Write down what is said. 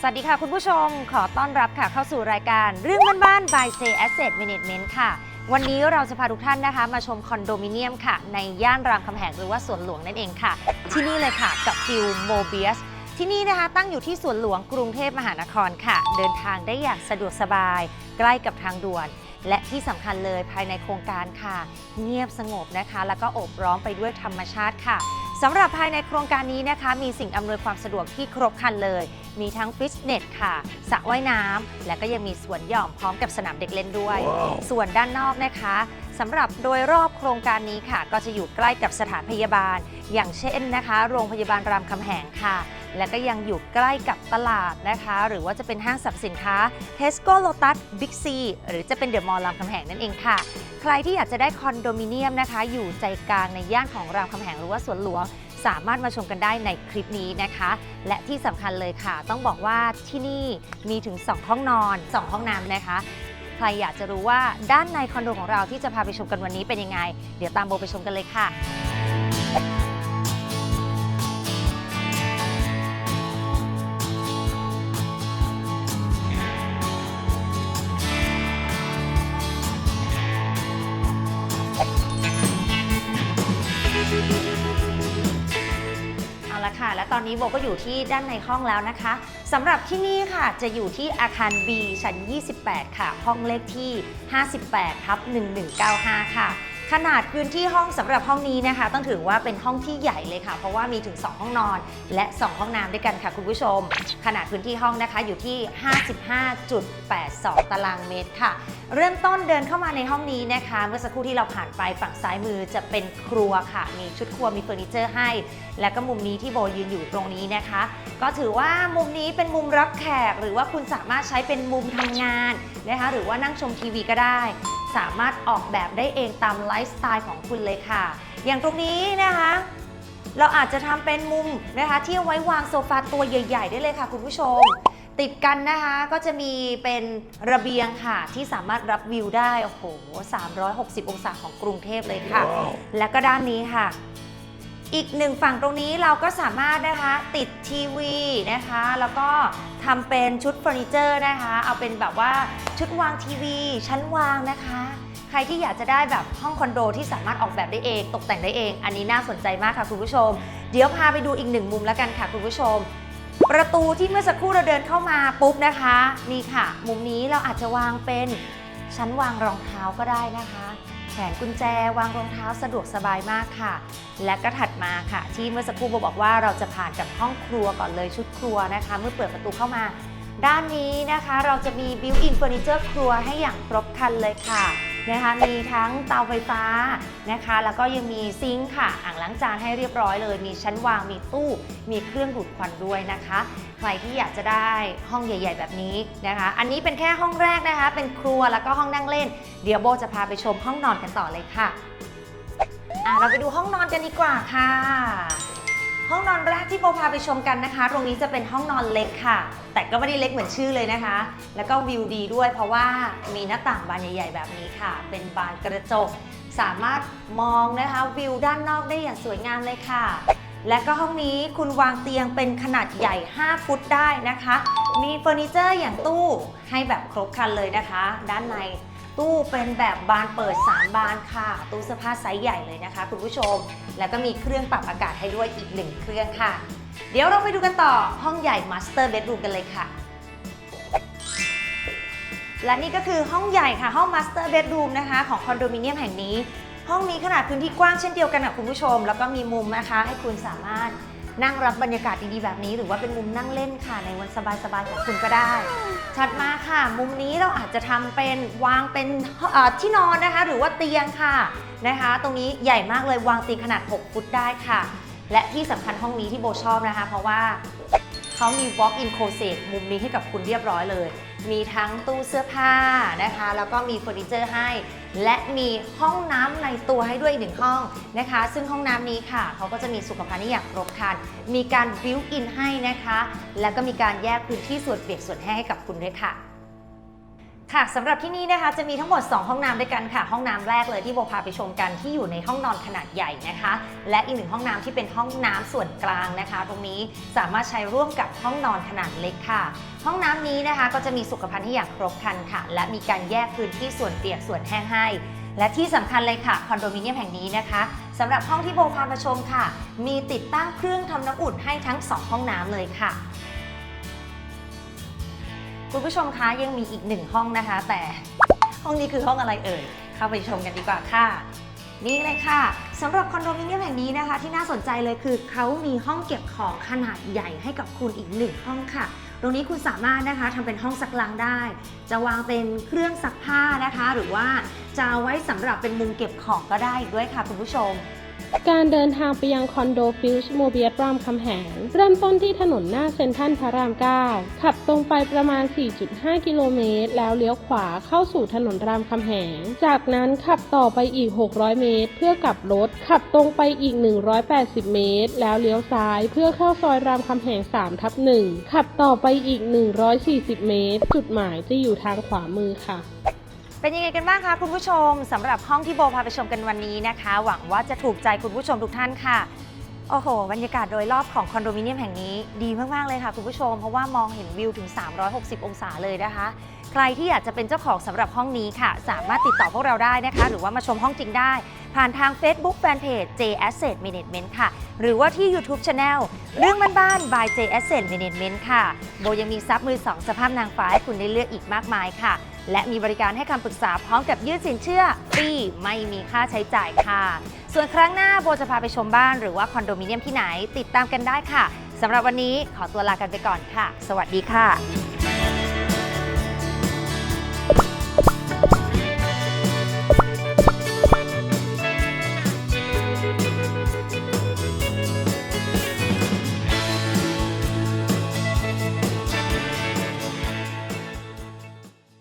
สวัสดีค่ะคุณผู้ชม ขอต้อนรับค่ะเข้าสู่รายการเรื่องบ้านๆ by Say Asset Management ค่ะ วันนี้เราจะพาทุกท่านนะคะ มาชมคอนโดมิเนียมค่ะ ในย่านรามคำแหงหรือว่าสวนหลวงนั่นเองค่ะ ที่นี่เลยค่ะกับฟิลโมเบียสที่นี่นะคะ ตั้งอยู่ที่สวนหลวงกรุงเทพมหานครค่ะ เดินทางได้อย่างสะดวกสบาย ใกล้กับทางด่วน และที่สำคัญเลยภายในโครงการค่ะ เงียบสงบนะคะ แล้วก็โอบร้อมไปด้วยธรรมชาติค่ะ สำหรับภายในโครงการนี้นะคะ มีสิ่งอำนวยความสะดวกที่ครบครันเลย มีทั้งฟิตเนสค่ะสระว่ายน้ำและก็ยังมีสวนหย่อมพร้อมกับสนามเด็กเล่นด้วยส่วนด้านนอกนะคะสำหรับโดยรอบโครงการนี้ค่ะ ก็จะอยู่ใกล้กับสถานพยาบาล อย่างเช่นนะคะ โรงพยาบาลรามคำแหงค่ะ และก็ยังอยู่ใกล้กับตลาดนะคะ หรือว่าจะเป็นห้างสรรพสินค้า Tesco Lotus Big C หรือจะเป็นเดอะมอลล์รามคำแหงนั่นเองค่ะ ใครที่อยากจะได้คอนโดมิเนียมนะคะ อยู่ใจกลางในย่านของรามคำแหงหรือว่าสวนหลวง สามารถมาชมกันได้ในคลิปนี้นะคะ และที่สำคัญเลยค่ะ ต้องบอกว่าที่นี่มีถึง 2 ห้องนอน 2 ห้องน้ำนะคะใครอยากจะรู้ว่าด้านในคอนโดของเราที่จะพาไปชมกันวันนี้เป็นยังไง เดี๋ยวตามโบไปชมกันเลยค่ะ ค่ะ และตอนนี้โบก็อยู่ที่ด้านในห้องแล้วนะคะสำหรับที่นี่ค่ะจะอยู่ที่อาคาร B ชั้น 28 ค่ะ ห้องเลขที่ 58ทับ1195 ค่ะ ขนาดพื้นที่ห้องสำหรับห้องนี้นะคะ ต้องถือว่าเป็นห้องที่ใหญ่เลยค่ะ เพราะว่ามีถึง 2 ห้องนอน และ 2 ห้องน้ำด้วยกันค่ะคุณผู้ชม ขนาดพื้นที่ห้องนะคะอยู่ที่ 55.82 ตารางเมตรค่ะ เริ่มต้นเดินเข้ามาในห้องนี้นะคะ เมื่อสักครู่ที่เราผ่านไปฝั่งซ้ายมือจะเป็นครัวค่ะ มีชุดครัวมีเฟอร์นิเจอร์ให้ และก็มุมนี้ที่โบยืนอยู่ตรงนี้นะคะ ก็ถือว่ามุมนี้เป็นมุมรับแขก หรือว่าคุณสามารถใช้เป็นมุมทำงานนะคะ หรือว่านั่งชมทีวีก็ได้ สามารถออกแบบได้เองตามไลฟ์สไตล์ของคุณเลยค่ะ อย่างตรงนี้นะคะ เราอาจจะทำเป็นมุมนะคะที่เอาไว้วางโซฟาตัวใหญ่ ๆ ได้เลยค่ะคุณผู้ชม ติดกันนะคะก็จะมีเป็นระเบียงค่ะ ที่สามารถรับวิวได้ โอ้โห 360 องศาของกรุงเทพเลยค่ะ และก็ด้านนี้ค่ะ อีกหนึ่งฝั่งตรงนี้เราก็สามารถนะคะติดทีวีนะคะ แล้วก็ทำเป็นชุดเฟอร์นิเจอร์นะคะ เอาเป็นแบบว่าชุดวางทีวี ชั้นวางนะคะ ใครที่อยากจะได้แบบห้องคอนโดที่สามารถออกแบบได้เอง ตกแต่งได้เอง อันนี้น่าสนใจมากค่ะคุณผู้ชม เดี๋ยวพาไปดูอีกหนึ่งมุมแล้วกันค่ะคุณผู้ชม ประตูที่เมื่อสักครู่เราเดินเข้ามาปุ๊บนะคะ นี่ค่ะ มุมนี้เราอาจจะวางเป็นชั้นวางรองเท้าก็ได้นะคะ ขวนกุญแจ วางรองเท้าสะดวกสบายมากค่ะ และก็ถัดมาค่ะ ที่เมื่อสักครู่โบบอกว่าเราจะผ่านกับห้องครัวก่อนเลยชุดครัวนะคะ เมื่อเปิดประตูเข้ามา ด้านนี้นะคะเราจะมีบิวอินเฟอร์นิเจอร์ครัวให้อย่างครบครันเลยค่ะ นะคะ มีทั้งเตาไฟฟ้านะคะ แล้วก็ยังมีซิงค์ค่ะ อ่างล้างจานให้เรียบร้อยเลย มีชั้นวาง มีตู้ มีเครื่องดูดควันด้วยนะคะ ใครที่อยากจะได้ห้องใหญ่ ๆ แบบนี้นะคะ อันนี้เป็นแค่ห้องแรกนะคะ เป็นครัวแล้วก็ห้องนั่งเล่น เดี๋ยวโบจะพาไปชมห้องนอนกันต่อเลยค่ะอะ เราไปดูห้องนอนกันดีกว่าค่ะ ห้องนอนแรกที่โบพาไปชมกันนะคะ ตรงนี้จะเป็นห้องนอนเล็กค่ะ แต่ก็ไม่ได้เล็กเหมือนชื่อเลยนะคะ แล้วก็วิวดีด้วยเพราะว่ามีหน้าต่างบานใหญ่ๆ แบบนี้ค่ะ เป็นบานกระจก สามารถมองนะคะวิวด้านนอกได้อย่างสวยงามเลยค่ะ และก็ห้องนี้คุณวางเตียงเป็นขนาดใหญ่ 5 ฟุตได้นะคะ มีเฟอร์นิเจอร์อย่างตู้ให้แบบครบครันเลยนะคะ ด้านใน ตู้เป็นแบบบานเปิด 3 บานค่ะ ตู้เสื้อผ้าไซส์ใหญ่เลยนะคะ คุณผู้ชม แล้วก็มีเครื่องปรับอากาศให้ด้วยอีกหนึ่งเครื่องค่ะ เดี๋ยวเราไปดูกันต่อห้องใหญ่ Master Bedroom กันเลยค่ะ และนี่ก็คือห้องใหญ่ค่ะห้อง Master Bedroom นะคะของคอนโดมิเนียมแห่งนี้ ห้องนี้ขนาดพื้นที่กว้างเช่นเดียวกันกับคุณผู้ชม แล้วก็มีมุมนะคะ ให้คุณสามารถ นั่งรับบรรยากาศดีๆแบบนี้ หรือว่าเป็นมุมนั่งเล่นค่ะในวันสบายๆของคุณก็ได้ ชัดมาค่ะ มุมนี้เราอาจจะทำเป็นวางเป็นที่นอนนะคะ หรือว่าเตียงค่ะนะคะ ตรงนี้ใหญ่มากเลยวางเตียงขนาด 6 ฟุตได้ค่ะ และที่สำคัญห้องนี้ที่โบชอบนะคะ เพราะว่าเขามี walk-in closet มุมนี้ให้กับคุณเรียบร้อยเลย มีทั้งตู้เสื้อผ้านะคะ แล้วก็มีเฟอร์นิเจอร์ให้ และมีห้องน้ำในตัวให้ด้วยอีกหนึ่งห้องนะคะ ซึ่งห้องน้ำนี้ค่ะ เขาก็จะมีสุขภัณฑ์ที่อย่างครบครัน มีการบิวอินให้นะคะ แล้วก็มีการแยกพื้นที่ส่วนเปียกส่วนแห้งให้กับคุณด้วยค่ะ ค่ะสำหรับที่นี่นะคะจะมีทั้งหมด 2 ห้องน้ำด้วยกันค่ะ ห้องน้ำแรกเลยที่โบพาไปชมกันที่อยู่ในห้องนอนขนาดใหญ่นะคะ และอีกหนึ่งห้องน้ำที่เป็นห้องน้ำส่วนกลางนะคะ ตรงนี้สามารถใช้ร่วมกับห้องนอนขนาดเล็กค่ะ ห้องน้ำนี้นะคะก็จะมีสุขภัณฑ์ที่อย่างครบครันค่ะ และมีการแยกพื้นที่ส่วนเปียกส่วนแห้งให้และที่สำคัญเลยค่ะคอนโดมิเนียมแห่งนี้นะคะสำหรับห้องที่โบพามาชมค่ะ มีติดตั้งเครื่องทำน้ำอุ่นให้ทั้งสองห้องน้ำเลยค่ะ คุณผู้ชมคะยังมีอีกหนึ่งห้องนะคะ แต่ห้องนี้คือห้องอะไรเอ่ย เข้าไปชมกันดีกว่าค่ะ นี่เลยค่ะสำหรับคอนโดมิเนียมแห่งนี้นะคะ ที่น่าสนใจเลยคือเขามีห้องเก็บของขนาดใหญ่ให้กับคุณอีกหนึ่งห้องค่ะตรงนี้คุณสามารถนะคะทำเป็นห้องซักล้างได้ จะวางเป็นเครื่องซักผ้านะคะ หรือว่าจะไว้สำหรับเป็นมุมเก็บของก็ได้อีกด้วยค่ะคุณผู้ชม การเดินทางไปยังคอนโดฟิลช์โมเบียสรามคำแหง เริ่มต้นที่ถนนหน้าเซ็นทรัลพระราม 9 ขับตรงไปประมาณ 4.5 กิโลเมตร แล้วเลี้ยวขวาเข้าสู่ถนนรามคำแหง จากนั้นขับต่อไปอีก 600 เมตร เพื่อกลับรถ ขับตรงไปอีก 180 เมตร แล้วเลี้ยวซ้ายเพื่อเข้าซอยรามคำแหง 3 ทับ 1 ขับต่อไปอีก 140 เมตร จุดหมายจะอยู่ทางขวามือค่ะ เป็นยังไงกันบ้างคะคุณผู้ชมสำหรับห้องที่โบพาไปชมกันวันนี้นะคะ หวังว่าจะถูกใจคุณผู้ชมทุกท่านค่ะ โอ้โห บรรยากาศโดยรอบของคอนโดมิเนียมแห่งนี้ดีมาก ๆ เลยค่ะคุณผู้ชม เพราะว่ามองเห็นวิวถึง 360 องศาเลยนะคะ ใครที่อยากจะเป็นเจ้าของสำหรับห้องนี้ค่ะ สามารถติดต่อพวกเราได้นะคะ หรือว่ามาชมห้องจริงได้ ผ่านทาง Facebook Fanpage J Asset Management ค่ะ หรือว่าที่ YouTube Channel เรื่องบ้านๆ by J Asset Management ค่ะ โบยังมีซับมือ2สภาพนางฟ้าให้คุณได้เลือกอีกมากมายค่ะ และมีบริการให้คำปรึกษาพร้อมกับยื่นสินเชื่อฟรีไม่มีค่าใช้จ่ายค่ะ ส่วนครั้งหน้าโบจะพาไปชมบ้านหรือว่าคอนโดมิเนียมที่ไหนติดตามกันได้ค่ะสำหรับวันนี้ขอตัวลากันไปก่อนค่ะ สวัสดีค่ะ